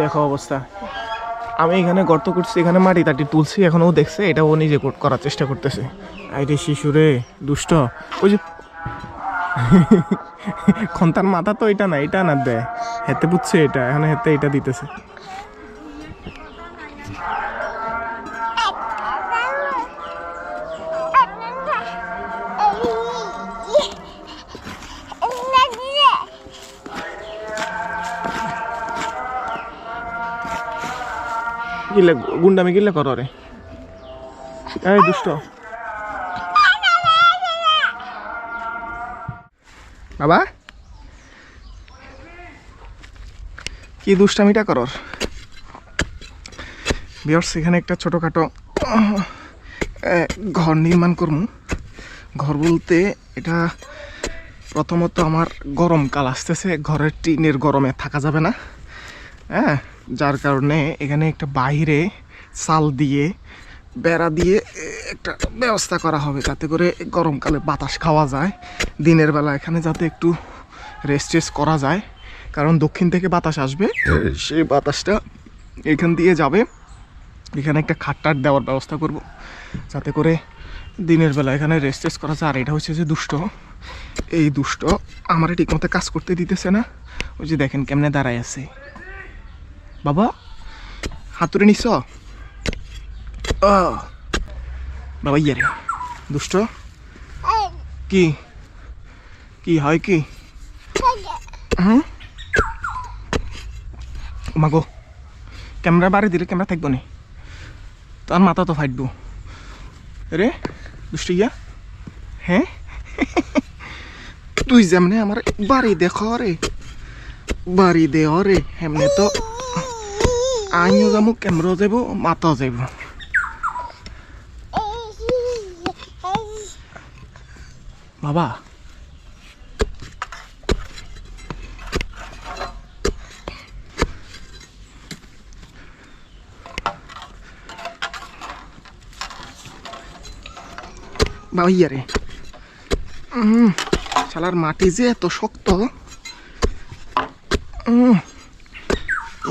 দেখো অবস্থা। আমি এখানে গর্ত করছি, এখানে মাটি তাটি তুলছি, এখন ও দেখছে, এটা ও নিজে করার চেষ্টা করতেছে। আইরে শিশুরে দুষ্ট। ওই যে খন্তার মাথা তো এটা না এটা না দেয় হেতে বুঝছে এটা, এখন হেতে এটা দিতেছে। গিলে গুন্ডামি গিলে করো রে? এই দুষ্ট। বাবা? কি দুষ্টামিটা করর? বিয়ার্স, এখানে একটা ছোটোখাটো ঘর নির্মাণ করমু। ঘর বলতে এটা প্রথমত আমার গরমকাল আসতেছে, ঘরের টিনের গরমে থাকা যাবে না। হ্যাঁ যার কারণে এখানে একটা বাইরে চাল দিয়ে, বেড়া দিয়ে একটা ব্যবস্থা করা হবে যাতে করে গরমকালে বাতাস খাওয়া যায়। দিনের বেলা এখানে যাতে একটু রেস্ট টেস্ট করা যায়, কারণ দক্ষিণ থেকে বাতাস আসবে, সেই বাতাসটা এখান দিয়ে যাবে। এখানে একটা খাটটার দেওয়ার ব্যবস্থা করব, যাতে করে দিনের বেলা এখানে রেস্ট টেস্ট করা যায়। আর এটা হচ্ছে যে দুষ্ট। এই দুষ্ট আমার ঠিকমতো কাজ করতে দিতেছে না। ওই যে দেখেন কেমনে দাঁড়ায় আছে। বাবা হাতুরে নিছ? বাবা ইয়ে রে, দুষ্ট। কি? কি হয় কি? হুম মাগো, ক্যামেরা বাড়ি দিলে ক্যামেরা থাকব নি? তার মাথা তো ফাটবো। রে, দুষ্ট ইয়া? হ্যাঁ? তুই যেমনে আমার বাড়ি দেখ রে, বাড়ি দে রে এমনি তো আমিও যাব ক্যামেরাও যাব মাতাও যাব বাবা বাবা ইয়া রে শালার মাটি যে এত শক্ত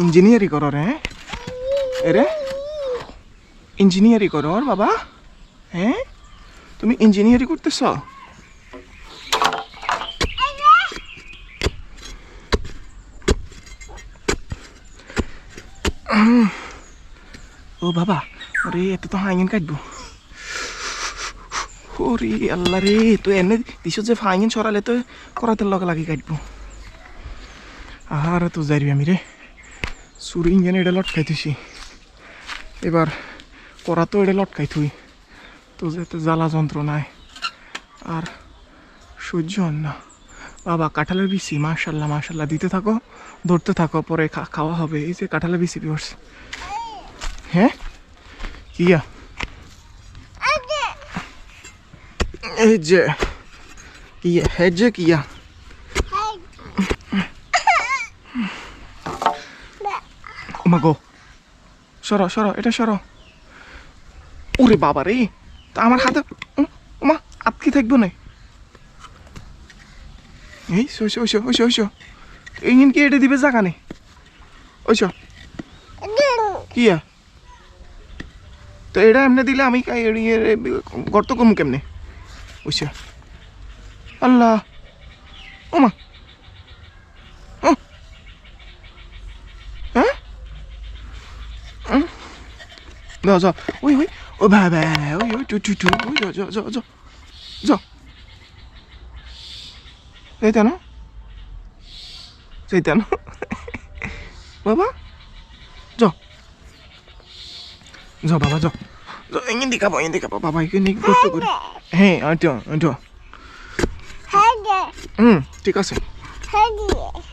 ইঞ্জিনিয়ারি করো রে এরে? ইঞ্জিনিয়ারি করো বাবা। হ্যাঁ? তুমি ইঞ্জিনিয়ারি করতেছ? ও বাবা, ওরে, এত তো হাইন কাটবো। ওরে আল্লাহ রে, তো এনে দিছ যে ফাইন সরালে তো করাতে লগে লাগি কাটবো। আর তো যাইবি আমি রে। চুরি ইঞ্জেনে এটা লটকাই থুইছি এবার করা তো এটা লটকাই থুই। তো যেতে জ্বালা যন্ত্রণায়। আর সহ্য হন না। বাবা কাঁঠালের বিচি মাশাল্লাহ মাশাল্লাহ। দিতে থাকো ধরতে থাকো পরে খাওয়া হবে। এই যে কাঁঠালের বিচি বিহর্স হ্যাঁ? কিয়া এই যে কিয়া হে যে কিয়া ওমা গো। সরো সরো, এটা সরো। ওরে বাবা রে, তা আমার হাতে ওমা, আটকে থাকব না। এই ওইসো ওইসো ওইসো ওইসো ইঞ্জিন কি এটা দিবে জাগা নেই? ওইসো কি আ? তো এটা এমনি দিলে আমি গর্ত কম কেমনে? ওইসো আল্লাহ। ওমা। 넣어서 오이 오이 오바바 오이 오이 두두두 오이 저저저저 저. 왜 되나? 저 있잖아. 봐봐. 저. 저 봐봐 저. 저 인디 뭐, 뭐? 가봐 인디 가봐 봐봐 이거 내 이거 또 그래. 헤이 안돼 안돼. 하게. 응, 뛰갔어. 하게.